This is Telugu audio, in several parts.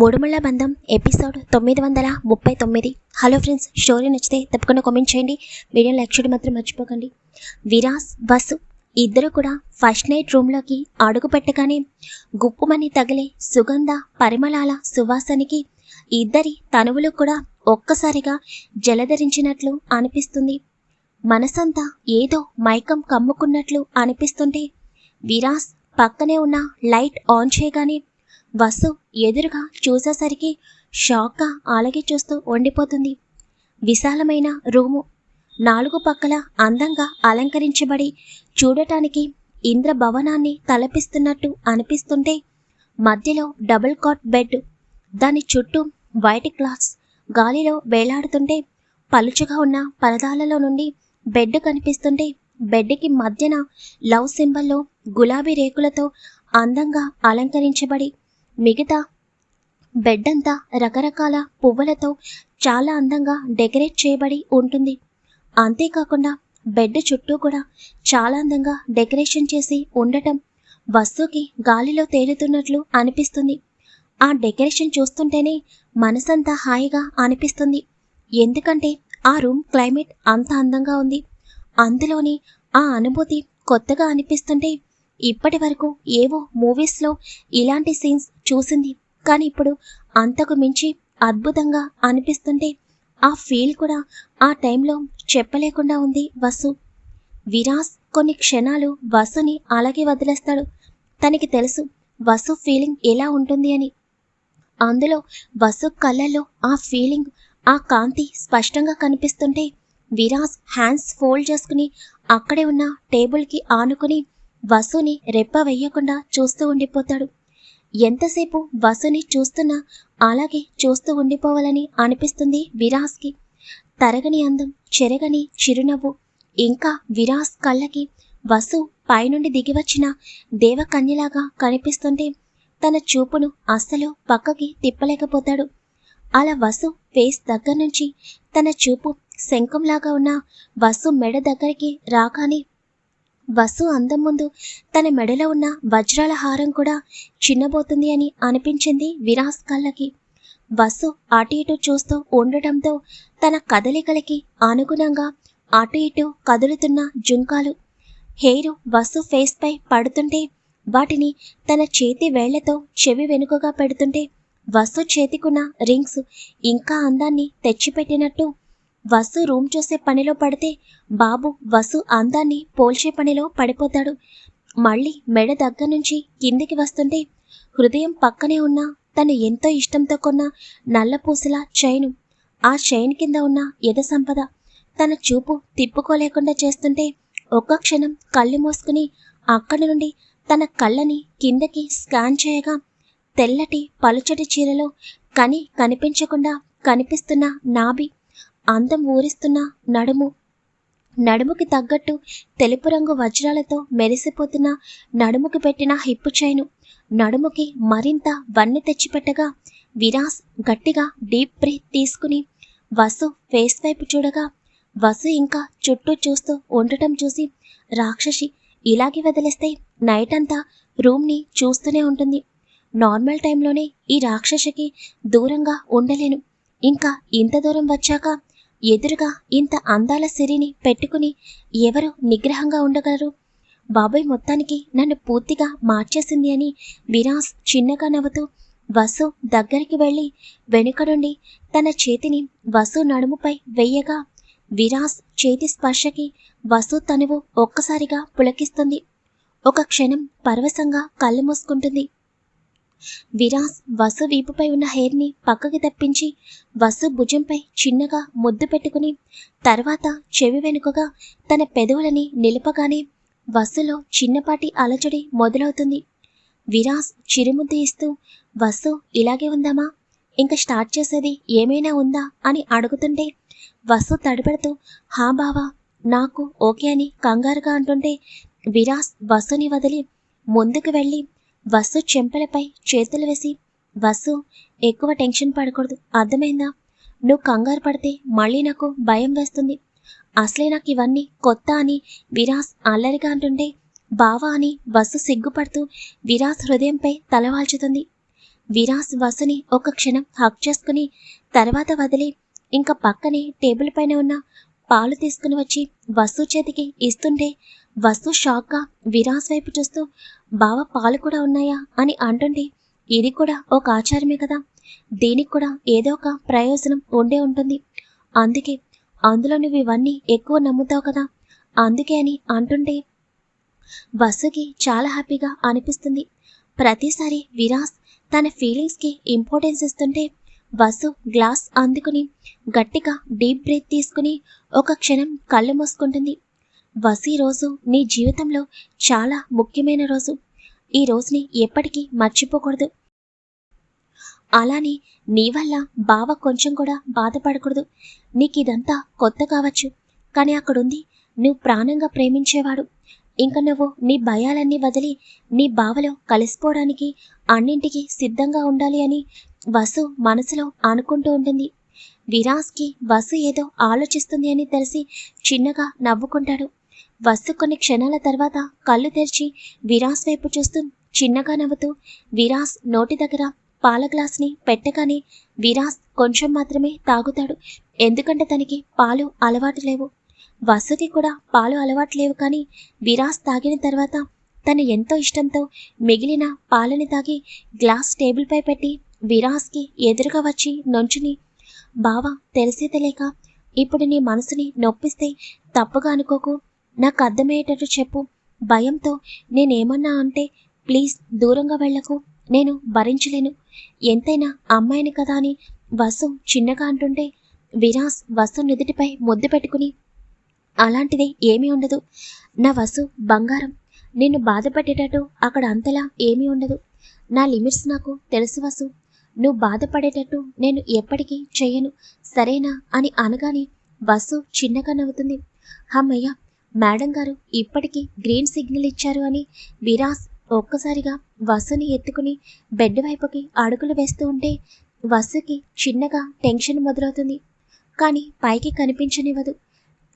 మూడుముళ్ళ బంధం ఎపిసోడ్ తొమ్మిది వందల ముప్పై తొమ్మిది. హలో ఫ్రెండ్స్ స్టోరీ నచ్చితే తప్పకుండా కామెంట్ చేయండి. వీడియో లైక్ చేయడం మాత్రం మర్చిపోకండి. విరాస్ బస్సు ఇద్దరు కూడా ఫస్ట్ నైట్ రూమ్లోకి అడుగు పెట్టగానే గుప్పుమని తగిలే సుగంధ పరిమళాల సువాసనికి ఇద్దరి తనువులు కూడా ఒక్కసారిగా జలధరించినట్లు అనిపిస్తుంది. మనసంతా ఏదో మైకం కమ్ముకున్నట్లు అనిపిస్తుంటే విరాస్ పక్కనే ఉన్న లైట్ ఆన్ చేయగానే వసు ఎదురుగా చూసేసరికి షాక్గా అలాగే చూస్తూ ఉండిపోతుంది. విశాలమైన రూము. నాలుగు పక్కల అందంగా అలంకరించబడి చూడటానికి ఇంద్రభవనాన్ని తలపిస్తున్నట్టు అనిపిస్తుంటే మధ్యలో డబుల్ కాట్ బెడ్. దాని చుట్టూ వైట్ క్లాత్స్ గాలిలో వేలాడుతుంటే పలుచగా ఉన్న పరదాలలో నుండి బెడ్ కనిపిస్తుంటే బెడ్కి మధ్యన లవ్ సింబల్లో గులాబీ రేకులతో అందంగా అలంకరించబడి మిగతా బెడ్ అంతా రకరకాల పువ్వులతో చాలా అందంగా డెకరేట్ చేయబడి ఉంటుంది. అంతేకాకుండా బెడ్ చుట్టూ కూడా చాలా అందంగా డెకరేషన్ చేసి ఉండటం వస్తువుకి గాలిలో తేలుతున్నట్లు అనిపిస్తుంది. ఆ డెకరేషన్ చూస్తుంటేనే మనసంతా హాయిగా అనిపిస్తుంది. ఎందుకంటే ఆ రూమ్ క్లైమేట్ అంత అందంగా ఉంది. అందులోని ఆ అనుభూతి కొత్తగా అనిపిస్తుంటే ఇప్పటి వరకు ఏవో మూవీస్లో ఇలాంటి సీన్స్ చూసింది. కానీ ఇప్పుడు అంతకు మించి అద్భుతంగా అనిపిస్తుంటే ఆ ఫీల్ కూడా ఆ టైంలో చెప్పలేకుండా ఉంది వసు. విరాస్ కొన్ని క్షణాలు వసుని అలాగే వదిలేస్తాడు. తనకి తెలుసు వసు ఫీలింగ్ ఎలా ఉంటుంది అని. అందులో వసు కళ్ళల్లో ఆ ఫీలింగ్ ఆ కాంతి స్పష్టంగా కనిపిస్తుంటే విరాస్ హ్యాండ్స్ ఫోల్డ్ చేసుకుని అక్కడే ఉన్న టేబుల్కి ఆనుకుని వసుని రెప్ప వెయ్యకుండా చూస్తూ ఉండిపోతాడు. ఎంతసేపు వసుని చూస్తున్నా అలాగే చూస్తూ ఉండిపోవాలని అనిపిస్తుంది విరాస్కి. తరగని అందం చెరగని చిరునవ్వు. ఇంకా విరాస్ కళ్ళకి వసు పైనుండి దిగివచ్చిన దేవకన్యలాగా కనిపిస్తుంటే తన చూపును అస్సలు పక్కకి తిప్పలేకపోతాడు. అలా వసు ఫేస్ దగ్గర నుంచి తన చూపు శంఖంలాగా ఉన్న వసు మెడ దగ్గరికి రాగానే వసు అందం ముందు తన మెడలో ఉన్న వజ్రాల హారం కూడా చిన్నబోతుంది అని అనిపించింది విరాస్ కళ్ళకి. వసు అటు ఇటు చూస్తూ ఉండటంతో తన కదలికలకి అనుగుణంగా అటు ఇటు కదులుతున్న జుంకాలు. హెయిర్ వసు ఫేస్ పై పడుతుంటే వాటిని తన చేతి వేళ్ళతో చెవి వెనుకగా పెడుతుంటే వసు చేతికున్న రింగ్స్ ఇంకా అందాన్ని తెచ్చిపెట్టినట్టు వసు రూమ్ చూసే పనిలో పడితే బాబు వసు అందాన్ని పోల్చే పనిలో పడిపోతాడు. మళ్ళీ మెడ దగ్గర నుంచి కిందికి వస్తుంటే హృదయం పక్కనే ఉన్న తను ఎంతో ఇష్టంతో కొన్న నల్లపూసల చైను. ఆ చైన్ కింద ఉన్న ఎద సంపద తన చూపు తిప్పుకోలేకుండా చేస్తుంటే ఒక్క క్షణం కళ్ళు మూసుకుని అక్కడి నుండి తన కళ్ళని కిందకి స్కాన్ చేయగా తెల్లటి పలుచటి చీరలో కని కనిపించకుండా కనిపిస్తున్న నాభి అందం ఊరిస్తున్న నడుము. నడుముకి తగ్గట్టు తెలుపు రంగు వజ్రాలతో మెరిసిపోతున్న నడుముకి పెట్టిన హిప్పు చైను. నడుముకి మరింత వన్నె తెచ్చిపెట్టగా విరాస్ గట్టిగా డీప్ బ్రీత్ తీసుకుని వసు ఫేస్ వైపు చూడగా వసు ఇంకా చుట్టూ చూస్తూ ఉండటం చూసి రాక్షసి ఇలాగే వదిలేస్తే నైట్ అంతా రూమ్ని చూస్తూనే ఉంటుంది. నార్మల్ టైంలోనే ఈ రాక్షసికి దూరంగా ఉండలేను. ఇంకా ఇంత దూరం వచ్చాక ఎదురుగా ఇంత అందాల సిరిని పెట్టుకుని ఎవరు నిగ్రహంగా ఉండగలరు? బాబాయ్ మొత్తానికి నన్ను పూర్తిగా మార్చేసింది అని విరాస్ చిన్నగా నవ్వుతూ వసు దగ్గరికి వెళ్ళి వెనుక నుండి తన చేతిని వసు నడుముపై వెయ్యగా విరాస్ చేతి స్పర్శకి వసు తనువు ఒక్కసారిగా పులకిస్తుంది. ఒక క్షణం పరవశంగా కళ్ళు మూసుకుంటుంది. విరాస్ వసు వీపుపై ఉన్న హెయిర్ని పక్కకి తప్పించి వసు భుజంపై చిన్నగా ముద్దు పెట్టుకుని తర్వాత చెవి వెనుకగా తన పెదవులని నిలపగానే వసులో చిన్నపాటి అలజడి మొదలవుతుంది. విరాస్ చిరుముద్దు ఇస్తూ వసు ఇలాగే ఉందామా? ఇంకా స్టార్ట్ చేసేది ఏమైనా ఉందా? అని అడుగుతుంటే వసు తడబడుతూ హా బావా నాకు ఓకే అని కంగారుగా అంటుంటే విరాస్ వసుని వదిలి ముందుకు వెళ్ళి వసు చెంపలపై చేతులు వేసి వసు ఎక్కువ టెన్షన్ పడకూడదు అర్థమైందా? నువ్వు కంగారు పడితే మళ్ళీ నాకు భయం వేస్తుంది. అసలే నాకు ఇవన్నీ కొత్త అని విరాస్ అల్లరిగా అంటుంటే బావా అని వసు సిగ్గుపడుతూ విరాస్ హృదయంపై తలవాల్చుతుంది విరాస్ వసుని ఒక క్షణం హక్ చేసుకుని తర్వాత వదిలి ఇంకా పక్కనే టేబుల్ పైన ఉన్న పాలు తీసుకుని వచ్చి వసు చేతికి ఇస్తుంటే వస్తు షాక్గా విరాస్ వైపు చూస్తూ బావ పాలు కూడా ఉన్నాయా? అని అంటుంటే ఇది కూడా ఒక ఆచారమే కదా. దీనికి కూడా ఏదో ఒక ప్రయోజనం ఉండే ఉంటుంది. అందుకే అందులో నువ్వు ఇవన్నీ ఎక్కువ నమ్ముతావు కదా. అందుకే అని అంటుంటే వసుకి చాలా హ్యాపీగా అనిపిస్తుంది. ప్రతిసారి విరాస్ తన ఫీలింగ్స్కి ఇంపార్టెన్స్ ఇస్తుంటే వసు గ్లాస్ అందుకుని గట్టిగా డీప్ బ్రీత్ తీసుకుని ఒక క్షణం కళ్ళు మూసుకుంటుంది. వసు ఈ రోజు నీ జీవితంలో చాలా ముఖ్యమైన రోజు. ఈ రోజుని ఎప్పటికీ మర్చిపోకూడదు. అలానే నీ వల్ల బావ కొంచెం కూడా బాధపడకూడదు. నీకు ఇదంతా కొత్త కావచ్చు. కానీ అక్కడుంది నువ్వు ప్రాణంగా ప్రేమించేవాడు. ఇంకా నువ్వు నీ భయాలన్నీ వదిలి నీ బావలో కలిసిపోవడానికి అన్నింటికి సిద్ధంగా ఉండాలి అని వసు మనసులో అనుకుంటూ ఉంటుంది. విరాస్కి వసు ఏదో ఆలోచిస్తుంది అని తెలిసి చిన్నగా నవ్వుకుంటాడు. వస్తు కొన్ని క్షణాల తర్వాత కళ్ళు తెరిచి విరాస్ వైపు చూస్తూ చిన్నగా నవ్వుతూ విరాస్ నోటి దగ్గర పాల గ్లాస్ని పెట్టగానే విరాస్ కొంచెం మాత్రమే తాగుతాడు. ఎందుకంటే తనకి పాలు అలవాటు లేవు. వసుకి కూడా పాలు అలవాటు లేవు కానీ విరాస్ తాగిన తర్వాత తను ఎంతో ఇష్టంతో మిగిలిన పాలని తాగి గ్లాస్ టేబుల్పై పెట్టి విరాస్కి ఎదురుగా వచ్చి నొంచుని బావా తెలిసే తెలియక ఇప్పుడు నీ మనసుని నొప్పిస్తే తప్పుగా అనుకోకు. నాకు అర్థమయ్యేటట్టు చెప్పు. భయంతో నేనేమన్నా అంటే ప్లీజ్ దూరంగా వెళ్ళకు. నేను భరించలేను. ఎంతైనా అమ్మాయిని కదా అని వసు చిన్నగా అంటుంటే విరాస్ వసు నుదుటిపై ముద్దు పెట్టుకుని అలాంటిది ఏమీ ఉండదు. నా వసు బంగారం. నిన్ను బాధపెట్టేటట్టు అక్కడ అంతలా ఏమీ ఉండదు. నా లిమిట్స్ నాకు తెలుసు వసు. నువ్వు బాధపడేటట్టు నేను ఎప్పటికీ చేయను సరేనా? అని అనగానే వసు చిన్నగా నవ్వుతుంది. అమ్మయ్య మేడం గారు ఇప్పటికీ గ్రీన్ సిగ్నల్ ఇచ్చారు అని విరాస్ ఒక్కసారిగా వసుని ఎత్తుకుని బెడ్ వైపుకి అడుగులు వేస్తూ ఉంటే వసుకి చిన్నగా టెన్షన్ మొదలవుతుంది. కానీ పైకి కనిపించనివ్వదు.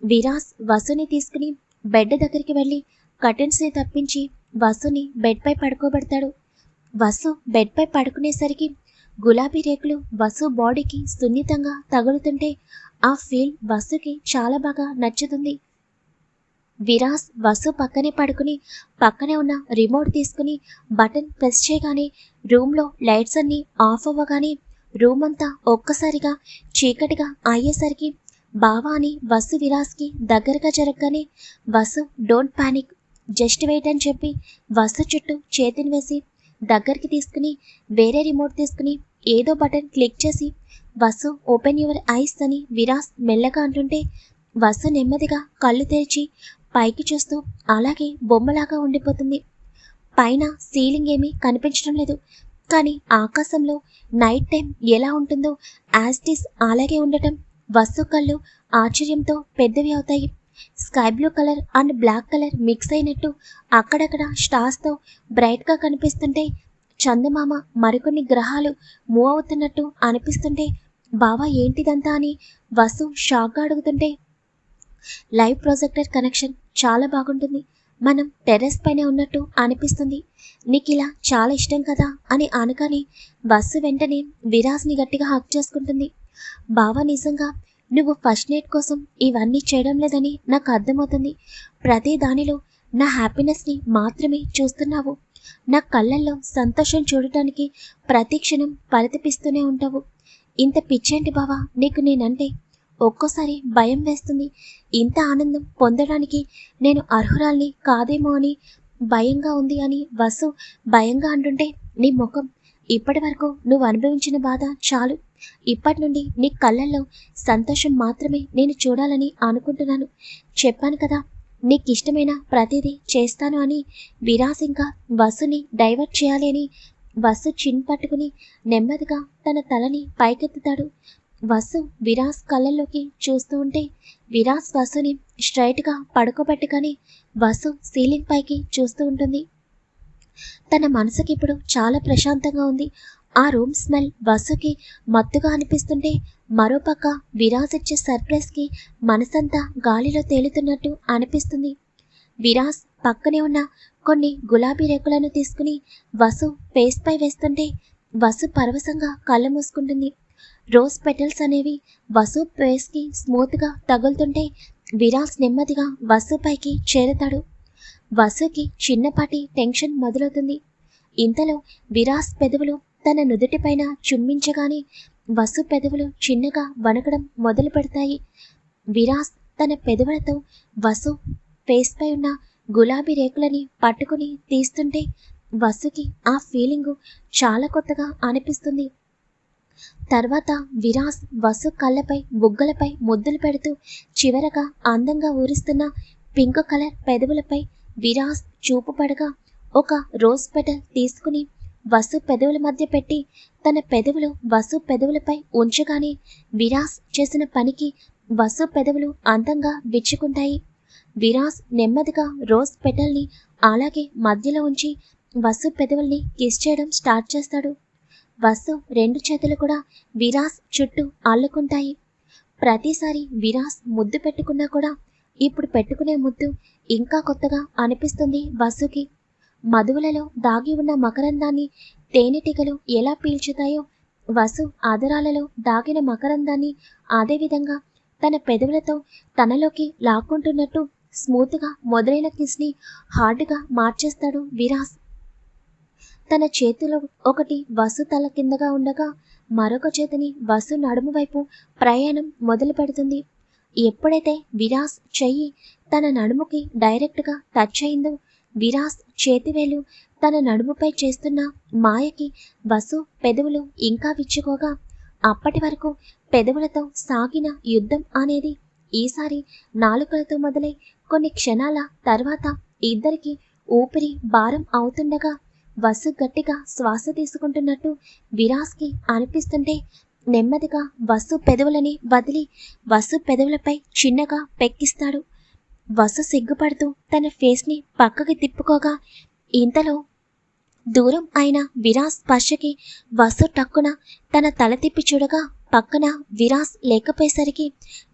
విరాస్ వసుని తీసుకుని బెడ్ దగ్గరికి వెళ్ళి కర్టెన్స్ని తప్పించి వసుని బెడ్పై పడుకోబెడతాడు. వసు బెడ్పై పడుకునేసరికి గులాబీ రేకులు వసు బాడీకి సున్నితంగా తగులుతుంటే ఆ ఫీల్ వసుకి చాలా బాగా నచ్చుతుంది. విరాస్ వసు పక్కనే పడుకుని పక్కనే ఉన్న రిమోట్ తీసుకుని బటన్ ప్రెస్ చేయగానే రూమ్లో లైట్స్ అన్నీ ఆఫ్ అవ్వగానే రూమ్ అంతా ఒక్కసారిగా చీకటిగా అయ్యేసరికి బావా అని వసు విరాస్కి దగ్గరగా జరగగానే Vasu don't panic just wait అని చెప్పి వసు చుట్టూ చేతిని వేసి దగ్గరికి తీసుకుని వేరే రిమోట్ తీసుకుని ఏదో బటన్ క్లిక్ చేసి వసు ఓపెన్ యువర్ ఐస్ అని విరాస్ మెల్లగా అంటుంటే వసు నెమ్మదిగా కళ్ళు తెరిచి పైకి చూస్తూ అలాగే బొమ్మలాగా ఉండిపోతుంది. పైన సీలింగ్ ఏమీ కనిపించడం లేదు. కానీ ఆకాశంలో నైట్ టైం ఎలా ఉంటుందో యాస్టిస్ అలాగే ఉండటం వస్తు కళ్ళు ఆశ్చర్యంతో పెద్దవి అవుతాయి. Sky blue colour and black colour mix అయినట్టు అక్కడక్కడ స్టార్స్తో బ్రైట్గా కనిపిస్తుంటే చందమామ మరికొన్ని గ్రహాలు మూవ్ అవుతున్నట్టు అనిపిస్తుంటే బావా ఏంటిదంతా? అని వసు షాక్గా అడుగుతుంటే లైవ్ ప్రొజెక్టర్ కనెక్షన్ చాలా బాగుంటుంది. మనం టెర్రస్ పైన ఉన్నట్టు అనిపిస్తుంది. నీకు ఇలా చాలా ఇష్టం కదా అని అనగానే బస్సు వెంటనే విరాజ్ని గట్టిగా హక్ చేసుకుంటుంది. బావ నిజంగా నువ్వు ఫస్ట్ నైట్ కోసం ఇవన్నీ చేయడం లేదని నాకు అర్థమవుతుంది. ప్రతి దానిలో నా హ్యాపీనెస్ని మాత్రమే చూస్తున్నావు. నా కళ్ళల్లో సంతోషం చూడటానికి ప్రతి క్షణం పరితపిస్తూనే ఉంటావు. ఇంత పిచ్చేంటి బావా? నీకు నేనంటే ఒక్కోసారి భయం వేస్తుంది. ఇంత ఆనందం పొందడానికి నేను అర్హురాల్ని కాదేమో అని భయంగా ఉంది అని వసు భయంగా అంటుంటే నీ ముఖం ఇప్పటి వరకు నువ్వు అనుభవించిన బాధ చాలు. ఇప్పటి నుండి నీ కళ్ళల్లో సంతోషం మాత్రమే నేను చూడాలని అనుకుంటున్నాను. చెప్పాను కదా నీకు ఇష్టమైన ప్రతిదీ చేస్తాను అని విరాస్ ఇంకా వసుని డైవర్ట్ చేయాలి అని వసు చిన్ పట్టుకుని నెమ్మదిగా తన తలని పైకెత్తుతాడు. వసు విరాస్ కళ్ళల్లోకి చూస్తూ ఉంటే విరాస్ వసుని స్ట్రైట్గా పడుకోబెట్టుకొని వసు సీలింగ్ పైకి చూస్తూ ఉంటుంది. తన మనసుకి ఇప్పుడు చాలా ప్రశాంతంగా ఉంది. ఆ రూమ్ స్మెల్ వసుకి మత్తుగా అనిపిస్తుంటే మరోపక్క విరాజ్ ఇచ్చే సర్ప్రైజ్కి మనసంతా గాలిలో తేలుతున్నట్టు అనిపిస్తుంది. విరాజ్ పక్కనే ఉన్న కొన్ని గులాబీ రేకులను తీసుకుని వసు ఫేస్ పై వేస్తుంటే వసు పరవశంగా కళ్ళు మూసుకుంటుంది. రోజ్ పెటల్స్ అనేవి వసు పేస్కి స్మూత్గా తగులుతుంటే విరాస్ నెమ్మదిగా వసుపైకి చేరుతాడు. వసుకి చిన్నపాటి టెన్షన్ మొదలవుతుంది. ఇంతలో విరాస్ పెదవులు తన నుదుటిపైన చుమ్మించగానే వసు పెదవులు చిన్నగా వణకడం మొదలు పెడతాయి విరాస్ తన పెదవులతో వసు ఫేస్పై ఉన్న గులాబీ రేకులని పట్టుకుని తీస్తుంటే వసుకి ఆ ఫీలింగు చాలా కొత్తగా అనిపిస్తుంది. తర్వాత విరాస్ వసు కళ్ళపై బుగ్గలపై ముద్దులు పెడుతూ చివరగా అందంగా ఊరిస్తున్న పింక్ కలర్ పెదవులపై విరాస్ చూపు పడగా ఒక రోజ్ పెటల్ తీసుకుని వసు పెదవుల మధ్య పెట్టి తన పెదవులు వసు పెదవులపై ఉంచగానే విరాస్ చేసిన పనికి వసు పెదవులు అందంగా విచ్చుకుంటాయి. విరాస్ నెమ్మదిగా రోజ్ పెటల్ని అలాగే మధ్యలో ఉంచి వసు పెదవుల్ని కిస్ చేయడం స్టార్ట్ చేస్తాడు. వసు రెండు చేతులు కూడా విరాస్ చుట్టూ అల్లుకుంటాయి. ప్రతిసారి విరాస్ ముద్దు పెట్టుకున్నా కూడా ఇప్పుడు పెట్టుకునే ముద్దు ఇంకా కొత్తగా అనిపిస్తుంది వసుకి. మధువులలో దాగి ఉన్న మకరందాన్ని తేనెటీగలు ఎలా పీల్చుతాయో వసు ఆదరాలలో దాగిన మకరందాన్ని అదేవిధంగా తన పెదవులతో తనలోకి లాక్కుంటున్నట్టు స్మూత్గా మొదలైన కిస్ని హార్డ్గా మార్చేస్తాడు విరాస్. తన చేతిలో ఒకటి వసు తల కిందగా ఉండగా మరొక చేతిని వసు నడుము వైపు ప్రయాణం మొదలు పెడుతుంది. ఎప్పుడైతే విరాస్ చెయ్యి తన నడుముకి డైరెక్ట్గా టచ్ అయిందో విరాస్ చేతివేలు తన నడుముపై చేస్తున్న మాయకి వసు పెదవులు ఇంకా విచ్చుకోగా అప్పటి వరకు పెదవులతో సాగిన యుద్ధం అనేది ఈసారి నాలుకలతో మొదలై కొన్ని క్షణాల తర్వాత ఇద్దరికి ఊపిరి భారం అవుతుండగా వసు గట్టిగా శ్వాస తీసుకుంటున్నట్టు విరాస్కి అనిపిస్తుంటే నెమ్మదిగా వసు పెదవులని వదిలి వసు పెదవులపై చిన్నగా పెక్కిస్తాడు. వసు సిగ్గుపడుతూ తన ఫేస్ని పక్కకి తిప్పుకోగా ఇంతలో దూరం అయిన విరాస్ స్పర్శకి వసు టక్కున తన తల తిప్పి చూడగా పక్కన విరాస్ లేకపోయేసరికి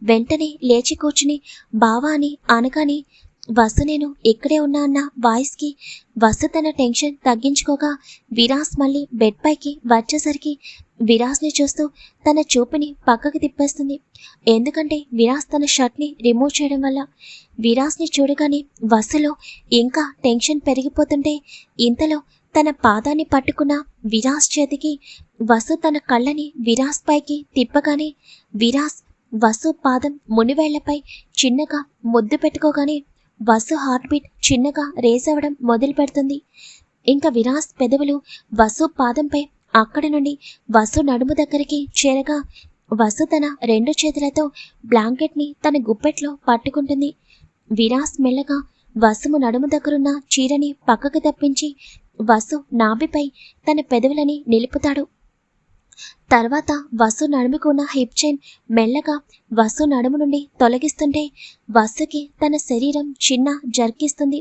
వెంటనే లేచి కూర్చుని బావా అని అనగాని వసు నేను ఇక్కడే ఉన్నా అన్న వాయిస్కి. వసు తన టెన్షన్ తగ్గించుకోగా విరాస్ మళ్ళీ బెడ్ పైకి వచ్చేసరికి విరాస్ని చూస్తూ తన చూపుని పక్కకి తిప్పేస్తుంది. ఎందుకంటే విరాస్ తన షర్ట్ని రిమూవ్ చేయడం వల్ల విరాస్ని చూడగానే వసులో ఇంకా టెన్షన్ పెరిగిపోతుంటే ఇంతలో తన పాదాన్ని పట్టుకున్న విరాస్ చేతికి వసు తన కళ్ళని విరాస్ పైకి తిప్పగానే విరాస్ వసు పాదం మునివేళ్ళపై చిన్నగా ముద్దు పెట్టుకోగానే వసు హార్ట్ బీట్ చిన్నగా రేస్ అవ్వడం మొదలు పెడుతుంది. ఇంకా విరాస్ పెదవులు వసు పాదంపై అక్కడి నుండి వసు నడుము దగ్గరికి చేరగా వసు తన రెండు చేతులతో బ్లాంకెట్ని తన గుప్పెట్లో పట్టుకుంటుంది. విరాస్ మెల్లగా వసుము నడుము దగ్గరున్న చీరని పక్కకు తప్పించి వసు నాభిపై తన పెదవులని నిలుపుతాడు. తర్వాత వసు నడుముకున్న హిప్ చైన్ మెల్లగా వసు నడుము నుండి తొలగిస్తుంటే వసుకి తన శరీరం చిన్న జర్కిస్తుంది.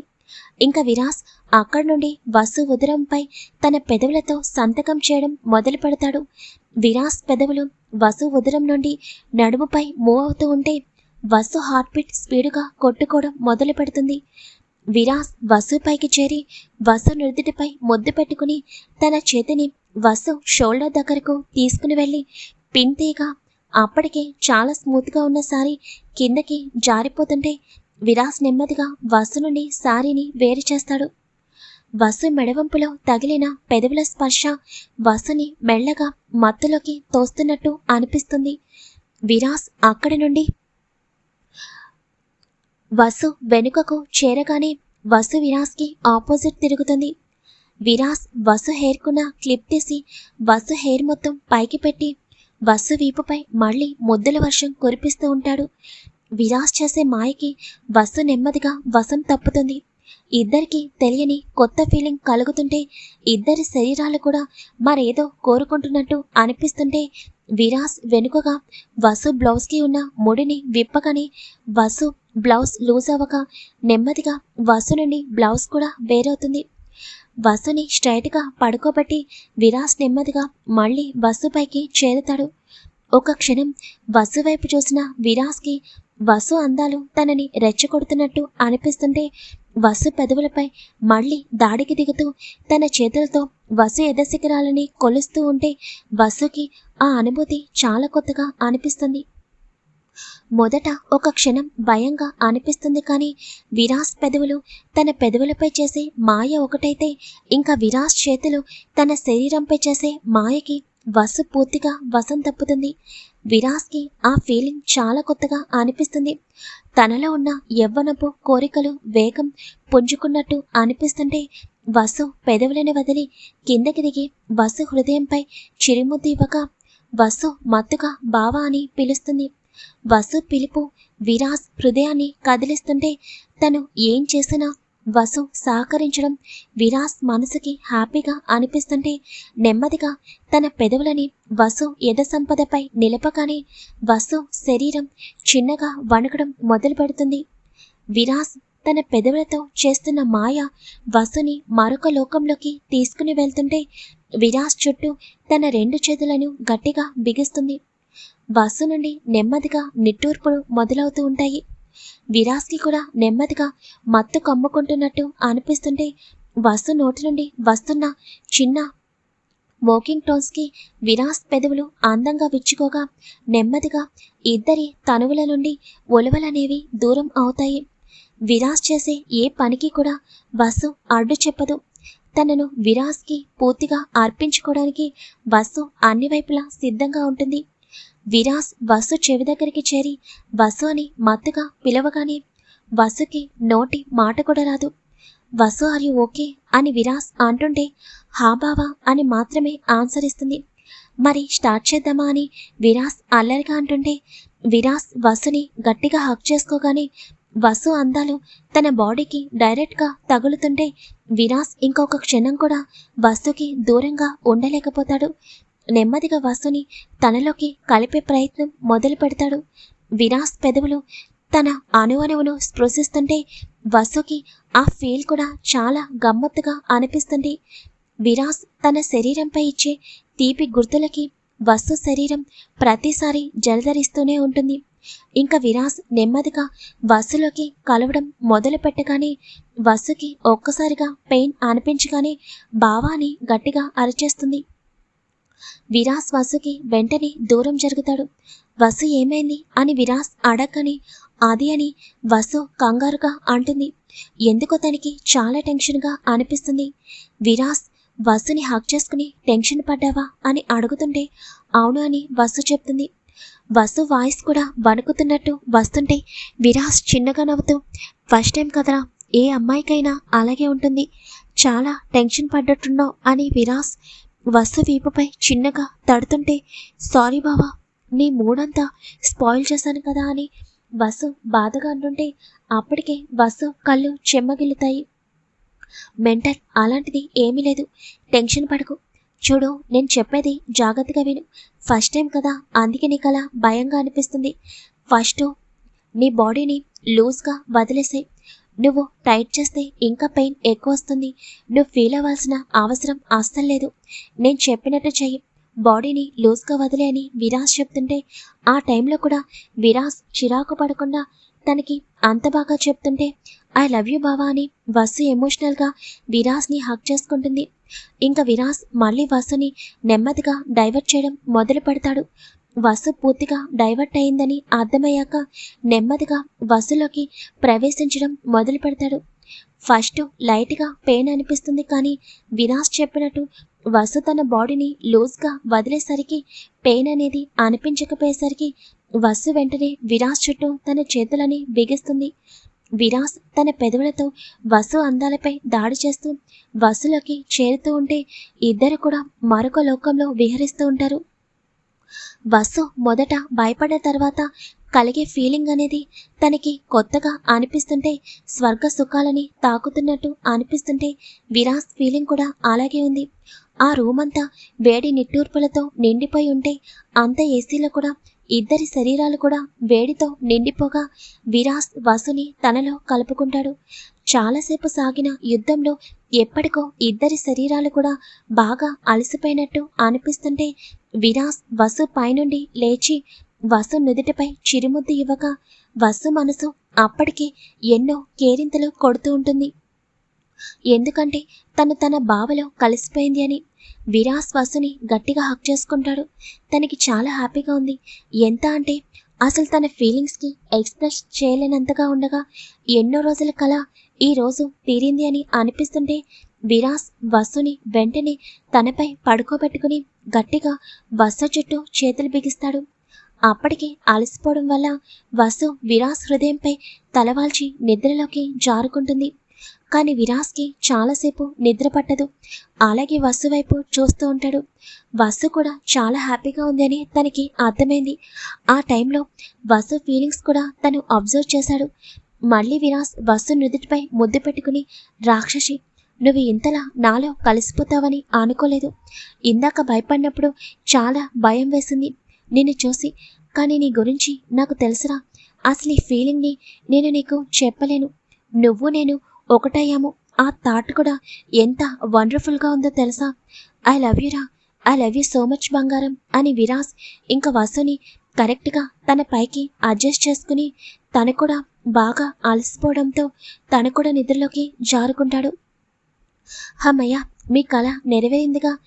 ఇంకా విరాస్ అక్కడి నుండి వసు ఉదరంపై తన పెదవులతో సంతకం చేయడం మొదలు పెడతాడు విరాస్ పెదవులు వసు ఉదరం నుండి నడుముపై మూవ్ అవుతూ ఉంటే వసు హార్ట్బీట్ స్పీడుగా కొట్టుకోవడం మొదలు పెడుతుంది విరాస్ వసుపైకి చేరి వసు నుదుటిపై ముద్దు పెట్టుకుని తన చేతిని వసు షోల్డర్ దగ్గరకు తీసుకుని వెళ్ళి పిన్ తీగా అప్పటికే చాలా స్మూత్గా ఉన్న సారీ కిందకి జారిపోతుంటే విరాస్ నెమ్మదిగా వసు నుండి సారీని వేరు చేస్తాడు. వసు మెడవంపులో తగిలిన పెదవుల స్పర్శ వసుని మెల్లగా మత్తులోకి తోస్తున్నట్టు అనిపిస్తుంది. విరాస్ అక్కడి నుండి వసు వెనుకకు చేరగానే వసు విరాస్కి ఆపోజిట్ తిరుగుతుంది. విరాస్ వసు హెయిర్కున్న క్లిప్ తీసి వసు హెయిర్ మొత్తం పైకి పెట్టి వసు వీపుపై మళ్ళీ ముద్దుల వర్షం కురిపిస్తూ ఉంటాడు. విరాస్ చేసే మాయకి వసు నెమ్మదిగా వశం తప్పుతుంది. ఇద్దరికి తెలియని కొత్త ఫీలింగ్ కలుగుతుంటే ఇద్దరి శరీరాలు కూడా మరేదో కోరుకుంటున్నట్టు అనిపిస్తుంటే విరాస్ వెనుకగా వసు బ్లౌజ్కి ఉన్న ముడిని విప్పకని వసు బ్లౌజ్ లూజ్ అవ్వక నెమ్మదిగా వసు నుండి బ్లౌజ్ కూడా వేరవుతుంది. వసుని స్ట్రైట్గా పడుకోబెట్టి విరాస్ నెమ్మదిగా మళ్ళీ బస్సు పైకి చేరుతాడు. ఒక క్షణం వసు వైపు చూసిన విరాస్కి వసు అందాలు తనని రెచ్చగొడుతున్నట్టు అనిపిస్తుంటే వసు పెదవులపై మళ్ళీ దాడికి దిగుతూ తన చేతులతో వసు ఎదశిఖరాలని కొలుస్తూ ఉంటే వసుకి ఆ అనుభూతి చాలా కొత్తగా అనిపిస్తుంది. మొదట ఒక క్షణం భయంగా అనిపిస్తుంది కానీ విరాస్ పెదవులు తన పెదవులపై చేసే మాయ ఒకటైతే ఇంకా విరాస్ చేతులు తన శరీరంపై చేసే మాయకి వసు పూర్తిగా వసం తప్పుతుంది. విరాస్కి ఆ ఫీలింగ్ చాలా కొత్తగా అనిపిస్తుంది. తనలో ఉన్న యవ్వనపు కోరికలు వేగం పుంజుకున్నట్టు అనిపిస్తుంటే వసు పెదవులని వదిలి కిందకి దిగి వసు హృదయంపై చిరుముద్దు ఇవ్వక వసు మత్తుగా బావా అని పిలుస్తుంది. వసు పిలుపు విరాస్ హృదయాన్ని కదిలిస్తుంటే తను ఏం చేసినా వసు సహకరించడం విరాస్ మనసుకి హ్యాపీగా అనిపిస్తుంటే నెమ్మదిగా తన పెదవులని వసు ఎద సంపదపై నిలపగానే వసు శరీరం చిన్నగా వణకడం మొదలు పెడుతుంది విరాస్ తన పెదవులతో చేస్తున్న మాయ వసుని మరొక లోకంలోకి తీసుకుని వెళ్తుంటే విరాస్ చుట్టూ తన రెండు చేతులను గట్టిగా బిగిస్తుంది. బస్సు నుండి నెమ్మదిగా నిట్టూర్పులు మొదలవుతూ ఉంటాయి. విరాస్కి కూడా నెమ్మదిగా మత్తు కమ్ముకుంటున్నట్టు అనిపిస్తుంటే బస్సు నోటి నుండి వస్తున్న చిన్న మోకింగ్ టోన్స్కి విరాస్ పెదవులు అందంగా విచ్చుకోగా నెమ్మదిగా ఇద్దరి తనువుల నుండి ఒలవలనేవి దూరం అవుతాయి. విరాస్ చేసే ఏ పనికి కూడా బస్సు అడ్డు చెప్పదు. తనను విరాస్కి పూర్తిగా అర్పించుకోవడానికి బస్సు అన్ని వైపులా సిద్ధంగా ఉంటుంది. విరాస్ వసు చెవి దగ్గరికి చేరి వసు అని మత్తుగా పిలవగానే వసుకి నోటి మాట కూడా రాదు. Vasu are you okay? అని విరాస్ అంటుంటే హా బావా అని మాత్రమే ఆన్సర్ ఇస్తుంది మరి స్టార్ట్ చేద్దామా? అని విరాస్ అల్లరిగా అంటుంటే విరాస్ వసుని గట్టిగా హక్ చేసుకోగానే వసు అందాలు తన బాడీకి డైరెక్ట్గా తగులుతుంటే విరాస్ ఇంకొక క్షణం కూడా వసుకి దూరంగా ఉండలేకపోతాడు. నెమ్మదిగా వసుని తనలోకి కలిపే ప్రయత్నం మొదలు పెడతాడు. విరాస్ పెదవులు తన అణువణువును స్పృశిస్తుంటే వసుకి ఆ ఫీల్ కూడా చాలా గమ్మత్తుగా అనిపిస్తుంది. విరాస్ తన శరీరంపై ఇచ్చే తీపి గుర్తులకి వసు శరీరం ప్రతిసారి జలధరిస్తూనే ఉంటుంది. ఇంకా విరాస్ నెమ్మదిగా వసులోకి కలవడం మొదలు పెట్టగానే వసుకి ఒక్కసారిగా పెయిన్ అనిపించగానే భావాన్ని గట్టిగా అరిచేస్తుంది. విరాస్ వసుకి వెంటనే దూరం జరుగుతాడు. వసు ఏమైంది అని విరాస్ అడగని అది అని వసు కంగారుగా అంటుంది. ఎందుకో తనకి చాలా టెన్షన్గా అనిపిస్తుంది. విరాస్ వసుని హక్ చేసుకుని టెన్షన్ పడ్డావా అని అడుగుతుంటే అవును అని వసు చెప్తుంది. వసు వాయిస్ కూడా వణుకుతున్నట్టు వస్తుంటే విరాస్ చిన్నగా నవ్వుతూ ఫస్ట్ టైం కదరా ఏ అమ్మాయికైనా అలాగే ఉంటుంది. చాలా టెన్షన్ పడ్డట్టున్నావు అని విరాస్ వసు వీపుపై చిన్నగా తడుతుంటే సారీ బావా నీ మూడంతా స్పాయిల్ చేశాను కదా అని వసు బాధగా అంటుంటే అప్పటికే వసు కళ్ళు చెమ్మగిల్లుతాయి. మెంటల్ అలాంటిది ఏమీ లేదు. టెన్షన్ పడకు. చూడు నేను చెప్పేది జాగ్రత్తగా విను. ఫస్ట్ టైం కదా అందుకే నీకు అలా భయంగా అనిపిస్తుంది. ఫస్ట్ నీ బాడీని లూజ్గా వదిలేసాయి. నువ్వు టైట్ చేస్తే ఇంకా పెయిన్ ఎక్కువ వస్తుంది. నువ్వు ఫీల్ అవ్వాల్సిన అవసరం అస్సలు లేదు. నేను చెప్పినట్టు చెయ్యి. బాడీని లూజ్గా వదిలే అని విరాస్ చెప్తుంటే ఆ టైంలో కూడా విరాస్ చిరాకు పడకుండా తనకి అంత బాగా చెప్తుంటే ఐ లవ్ యూ బావా అని వసు ఎమోషనల్గా విరాస్ని హక్ చేసుకుంటుంది. ఇంకా విరాస్ మళ్ళీ వసుని నెమ్మదిగా డైవర్ట్ చేయడం మొదలు పెడతాడు వసు పూర్తిగా డైవర్ట్ అయిందని అర్థమయ్యాక నెమ్మదిగా వసులోకి ప్రవేశించడం మొదలు పెడతాడు. ఫస్ట్ లైట్గా పెయిన్ అనిపిస్తుంది కానీ విరాస్ చెప్పినట్టు వసు తన బాడీని లూజ్గా వదిలేసరికి పెయిన్ అనేది అనిపించకపోయేసరికి వసు వెంటనే విరాస్ చుట్టూ తన చేతులని బిగిస్తుంది. విరాస్ తన పెదవులతో వసు అందాలపై దాడి చేస్తూ వసులోకి చేరుతూ ఉంటే ఇద్దరు కూడా మరొక లోకంలో విహరిస్తూ ఉంటారు. వసు మొదట భయపడ్డ తర్వాత కలిగే ఫీలింగ్ అనేది తనకి కొత్తగా అనిపిస్తుంటే స్వర్గ సుఖాలని తాకుతున్నట్టు అనిపిస్తుంటే విరాస్ ఫీలింగ్ కూడా అలాగే ఉంది. ఆ రూమ్ అంతా వేడి నిట్టూర్పులతో నిండిపోయి ఉంటే అంత ఏసీలో కూడా ఇద్దరి శరీరాలు కూడా వేడితో నిండిపోగా విరాస్ వసుని తనలో కలుపుకుంటాడు. చాలాసేపు సాగిన యుద్ధంలో ఎప్పటికో ఇద్దరి శరీరాలు కూడా బాగా అలసిపోయినట్టు అనిపిస్తుంటే విరాస్ వసు పైనుండి లేచి వసు నుదుటిపై చిరుముద్దు ఇవ్వగా వసు మనసు అప్పటికి ఎన్నో కేరింతలు కొడుతూ ఉంటుంది. ఎందుకంటే తను తన బావలో కలిసిపోయింది అని విరాస్ వసుని గట్టిగా హక్ చేసుకుంటాడు. తనకి చాలా హ్యాపీగా ఉంది. ఎంత అంటే అసలు తన ఫీలింగ్స్కి ఎక్స్ప్రెస్ చేయలేనంతగా ఉండగా ఎన్నో రోజుల కల ఈ రోజు తీరింది అని అనిపిస్తుంటే విరాస్ వసుని వెంటనే తనపై పడుకోబెట్టుకుని గట్టిగా వసు చుట్టూ చేతులు బిగిస్తాడు. అప్పటికి అలసిపోవడం వల్ల వసు విరాస్ హృదయంపై తలవాల్చి నిద్రలోకి జారుకుంటుంది. కానీ విరాస్కి చాలాసేపు నిద్ర పట్టదు. అలాగే వసు వైపు చూస్తూ ఉంటాడు. వసు కూడా చాలా హ్యాపీగా ఉందని తనకి అర్థమైంది. ఆ టైంలో వసు ఫీలింగ్స్ కూడా తను అబ్జర్వ్ చేశాడు. మళ్ళీ విరాస్ వసు నుదుటిపై ముద్దు పెట్టుకుని రాక్షసి నువ్వు ఇంతలా నాలో కలిసిపోతావని అనుకోలేదు. ఇందాక భయపడినప్పుడు చాలా భయం వేసింది నిన్ను చూసి. కానీ నీ గురించి నాకు తెలుసురా. అసలు ఈ ఫీలింగ్ని నేను నీకు చెప్పలేను. నువ్వు నేను ఒకటయ్యాము. ఆ థాట్ కూడా ఎంత వండర్ఫుల్గా ఉందో తెలుసా? I love యూరా I love you so much బంగారం అని విరాస్ ఇంకా వసుని కరెక్ట్గా తన పైకి అడ్జస్ట్ చేసుకుని తను కూడా బాగా అలసిపోవడంతో తను కూడా నిద్రలోకి జారుకుంటాడు. హమ్మయ్య మీ కళ నెరవేరిందిగా.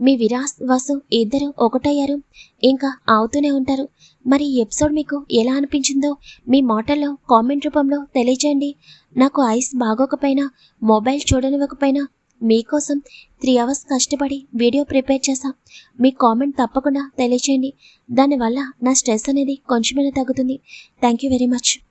మీ విరాస్ వసు ఇద్దరు ఒకటయ్యారు. ఇంకా అవుతూనే ఉంటారు. మరి ఈ ఎపిసోడ్ మీకు ఎలా అనిపించిందో మీ మాటల్లో కామెంట్ రూపంలో తెలియజేయండి. నాకు ఐస్ బాగోకపోయినా మొబైల్ చూడనివ్వకపోయినా మీకోసం త్రీ అవర్స్ కష్టపడి వీడియో ప్రిపేర్ చేశాం. మీ కామెంట్ తప్పకుండా తెలియచేయండి. దానివల్ల నా స్ట్రెస్ అనేది కొంచెమైనా తగ్గుతుంది. Thank you very much.